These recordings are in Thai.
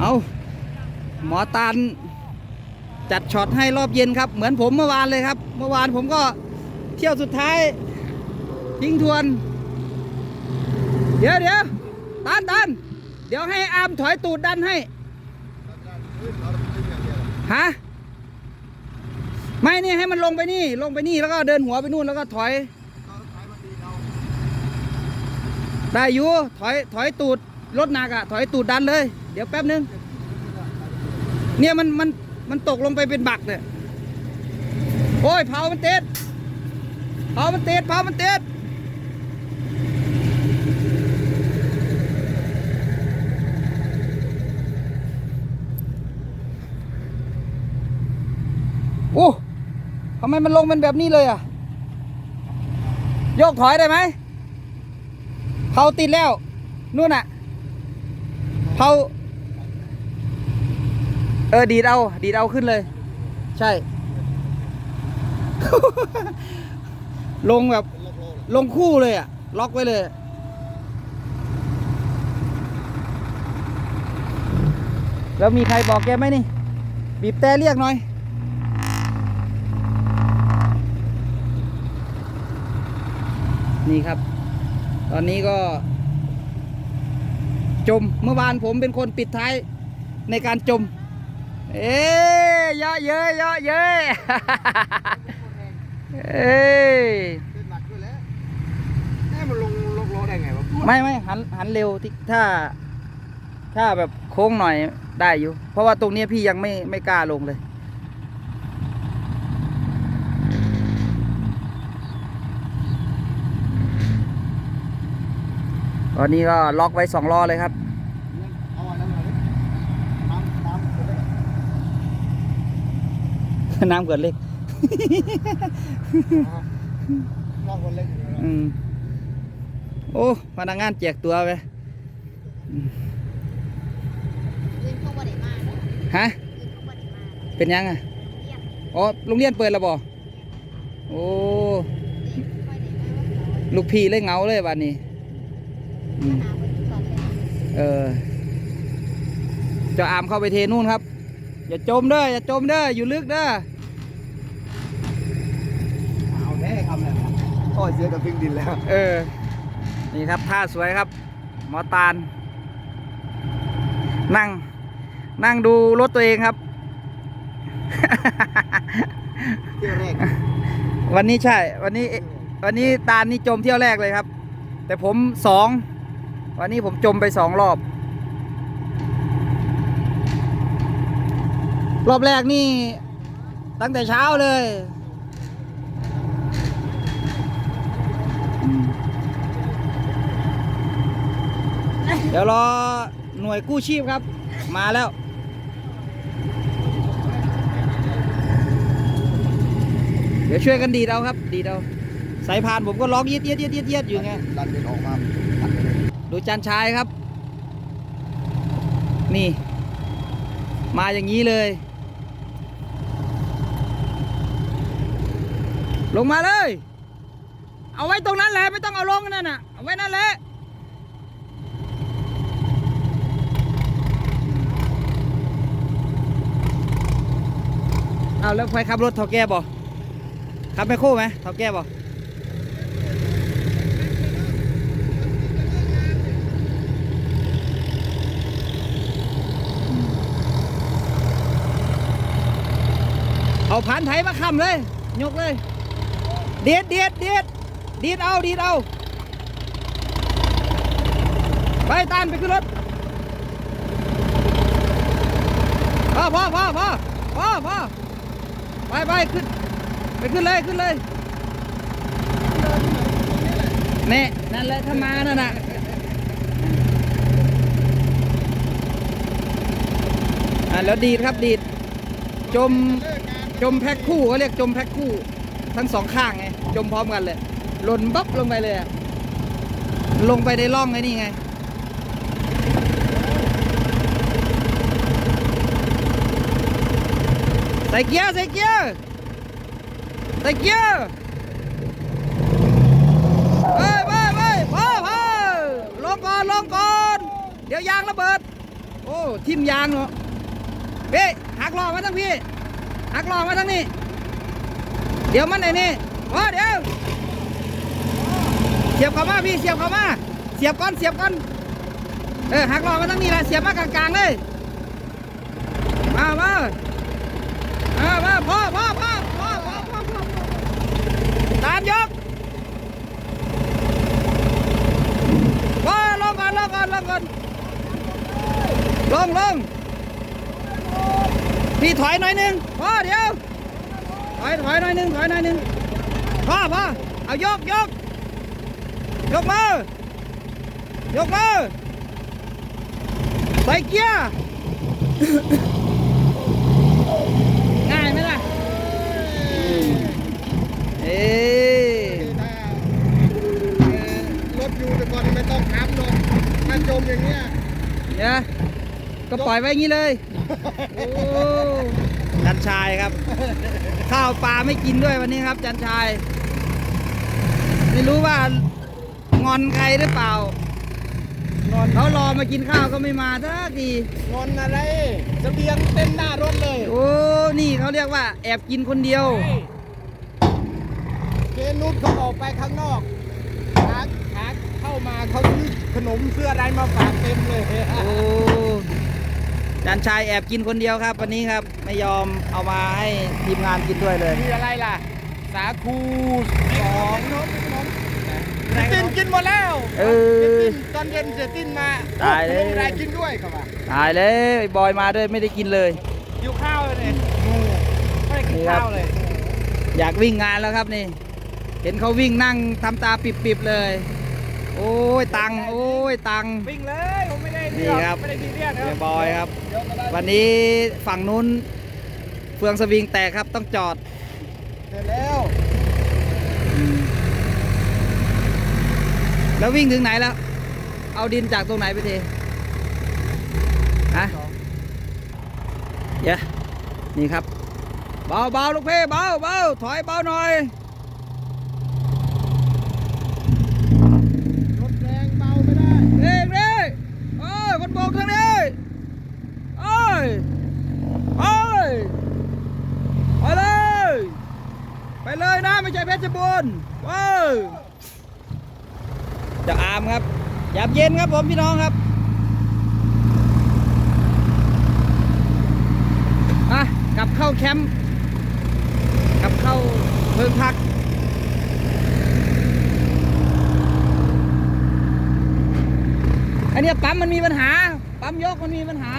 เอาหมอตาลจัดช็อตให้รอบเย็นครับ เหมือนผมเมื่อวานเลยครับ เมื่อวานผมก็เที่ยวสุดท้าย ทิ้งทวน เดี๋ยวเดี๋ยวตานตานเดี๋ยวให้อามถอยตูดดันให้ ฮะ ไม่นี่ให้มันลงไปนี่ ลงไปนี่แล้วก็เดินหัวไปนู่นแล้วก็ถอย ได้อยู่ถอยถอยตูดรถหนักอะถอยตูดดันเลย เดี๋ยวแป๊บนึง เนี่ยมันมันมันตกลงไปเป็นบักเนี่ย โอ้ยเผามันเต็ดเผามันเต็ดเผามันเต็ดโอ้ทำไมมันลงเป็นแบบนี้เลยอะ โยกถอยได้ไหมเผาติดแล้ว นู่นน่ะเผา เออ ดีดเอา ดีดเอาขึ้นเลย ใช่ ลงแบบ ลงคู่เลยอะ ล็อกไว้เลย แล้วมีใครบอกแกไหมนี่ บีบแต่เรียกหน่อยนี่ครับ ตอนนี้ก็ จม เมื่อวานผมเป็นคนปิดท้ายในการจม เอ๊ยเยอะเย้ยเยอะเย้ยเอ้ยเป็นหนักด้วยแล้วให้มันลงลงโลได้ไงวะไม่ไม่หันหันเร็วที่ถ้า ถ้าแบบโค้งหน่อยได้อยู่ เพราะว่าตรงเนี้ยพี่ยังไม่ไม่กล้าลงเลยตอนนี้ก็ล็อกไว้สองล้อเลยครับ เอาอันนั้นมาดิน้ำน้ำคนเล็ก น้ำเกิดเล็ก น้ำคนเล็กอืมโอ้พนักงานแจกตัวไปเงินเข้าบ่ได้มาเนาะฮะเงินเข้าบ่ได้มาเนาะเป็นยังอะเรียกอ๋อโรงเรียนเปิดแล้วบ่โอ้เด็กค่อยได้มาว่าเขาลูกพี่เลยเหงาเลยวันนี้อืมหาคนสอนเลยเออเจะอามเข้าไปเทนู่นครับ อย่าจมเด้ออย่าจมเด้ออยู่ลึกเด้อเอาแน่คำเลยโอ้ยเสียกับพิงดินแล้ว เออ นี่ครับท่าสวยครับ หมอตาล นั่ง นั่งดูรถตัวเองครับเที่ยวแรก วันนี้ใช่ วันนี้ วันนี้ตาลนี่จมเที่ยวแรกเลยครับ แต่ผมสอง วันนี้ผมจมไปสองรอบ รอบแรกนี่ ตั้งแต่เช้าเลย เดี๋ยวรอหน่วยกู้ชีพครับ มาแล้วเดี๋ยวช่วยกันดีดเอาครับ ดีดเอาสายพานผมก็ร้องเยียดเยียดเยียดเยียดเยียดอยู่ไงดันเดินออกมาดูจานชายครับ นี่ มาอย่างนี้เลย ลงมาเลย เอาไว้ตรงนั้นแหละไม่ต้องเอาลงนั่นน่ะเอาไว้นั่นแหละเอาแล้วใครขับรถท่าแก่บ่ขับไปโค้ไหมท่าแก่บ่เอาผ่านไถมาค้ำเลย ยกเลย เดียดเดียดเดียดดีดเอาดีดเอา ไปตานไปขึ้นรถพอพอพอพอพอพอไปไปขึ้น ไปขึ้นเลยขึ้นเลยนี่นั่นแหละถ้ามานั่นน่ะอะแล้วดีดครับดีด จมจมแพ็คคู่เขาเรียกจมแพ็คคู่ ทั้งสองข้างไง จมพร้อมกันเลยหล่นบ๊อบลงไปเลยอะลงไปในร่องไอ้นี่ไง ใส่เกียร์ใส่เกียร์ใส่เกียร์ไปไปไปพอพอลงก่อนลงก่อน เดี๋ยวยางระเบิด โอ้ทิมยางเนาะพี่หักล้อมาทั้งพี่หักล้อมาทั้งนี้ เดี๋ยวมันไอ้นี่ โอ้เดี๋ยวเสียบเข้ามาพี่เสียบเข้ามาเสียบก้อนเสียบก้อนเออหักล้อมาทั้งนี้แหละเสียบมากลางๆเลยมามามามาพ่อพ่อพ่อพ่อพ่อพ่อพ่อตามยกพ่อลงก่อนลงก่อนลงก่อนลงลงพี่ถอยหน่อยนึงพ่อเดี๋ยวถอยถอยหน่อยนึงถอยหน่อยนึง พ่อพ่อเอายกยกยกมือยกมือใส่เกียร์ง่ายไหมล่ะเอ้ยถ้าเอ่อรถอยู่แต่ก่อนไม่ต้องค้ำหรอกถ้าจมอย่างเงี้ยเนี่ยก็ปล่อยไว้อย่างนี้เลยโอ้จันชายครับ ข้าวปลาไม่กินด้วยวันนี้ครับ จันชาย ไม่รู้ว่างอนใครหรือเปล่า นอนเขารอมากินข้าวก็ไม่มาสักทีนอนอะไรเสบียงเต็มหน้ารถเลยโอ้นี่เขาเรียกว่า แอบกินคนเดียวเจนุชเขาออกไปข้างนอกขาขาเข้ามาเขาซื้อขนมเสื้ออะไรมาฝากเต็มเลยโอ้จันชายแอบกินคนเดียวครับ วันนี้ครับ ไม่ยอมเอามาให้ทีมงานกินด้วยเลยมีอะไรล่ะ สาคูสองเจตินกินหมดแล้วเออตอนเย็นเจตินมาตายเลยขนมอะไรกินด้วยครับว่าตายเลยไอ้บอยมาด้วยไม่ได้กินเลยหิวข้าวเลยเนี่ยไม่ได้กินข้าวเลย อยากวิ่งงานแล้วครับนี่ เห็นเขาวิ่งนั่งทำตาปิบๆเลย โอ้ยตังค์โอ้ยตังค์วิ่งเลยผมไม่ได้นี่ครับไม่ได้ซีเรียสเดี๋ยวบอยครับ วันนี้ฝั่งนู้นเฟืองสวิงแตกครับต้องจอดเส ร็จแล้ว แล้ววิ่งถึงไหนแล้ว เอาดินจากตรงไหนไปเทฮะเยอะนี่ครับ เบาเบาลูกเพ่เบาเบาถอยเบาหน่อย รถแรงเบาไม่ได้ เร่งเร่งเอ้ยคนโบกทางนี้เอ้ยเอ้ยไปเลย ไปเลยนะไม่ใช่เพชรบูรณ์ว้ยเจะอามครับยามเย็นครับผมพี่น้องครับอะกลับเข้าแคมป์กลับเข้าเพิงพักอันเนี้ยปั๊มมันมีปัญหา ปั๊มยกมันมีปัญหา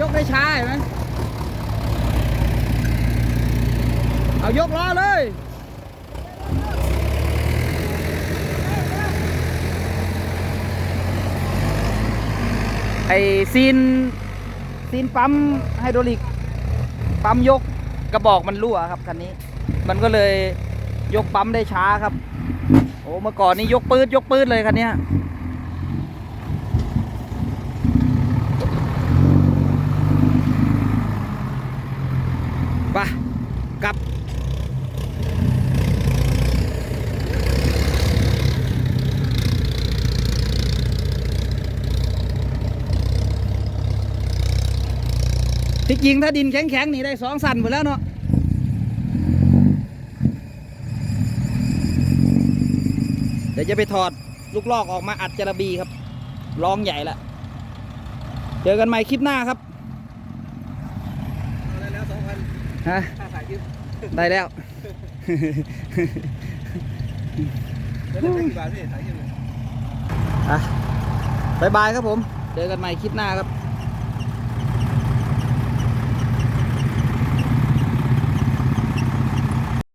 ยกได้ช้าเห็นไหม เอายกล้อเลยไอซีนซีนปั๊มไฮดรอลิกปั๊มยกกระบอกมันรั่วครับคันนี้ มันก็เลยยกปั๊มได้ช้าครับ โอ้เมื่อก่อนนี้ยกปืดยกปืดเลยคันเนี้ ที่จริงถ้าดินแข็งๆนี่ได้สองสันหมดแล้วเนาะเดี๋ยวจะไปถอดลูกลอกออกมาอัดจระบีครับร้องใหญ่ละเจอกันใหม่คลิปหน้าครับได้แล้วสองพันฮะค่าถ่ายคลิปได้แล้วได้ได้กี่บาทพี่ถ่ายคลิปเลยอะบายบายครับผม เจอกันใหม่คลิปหน้าครับ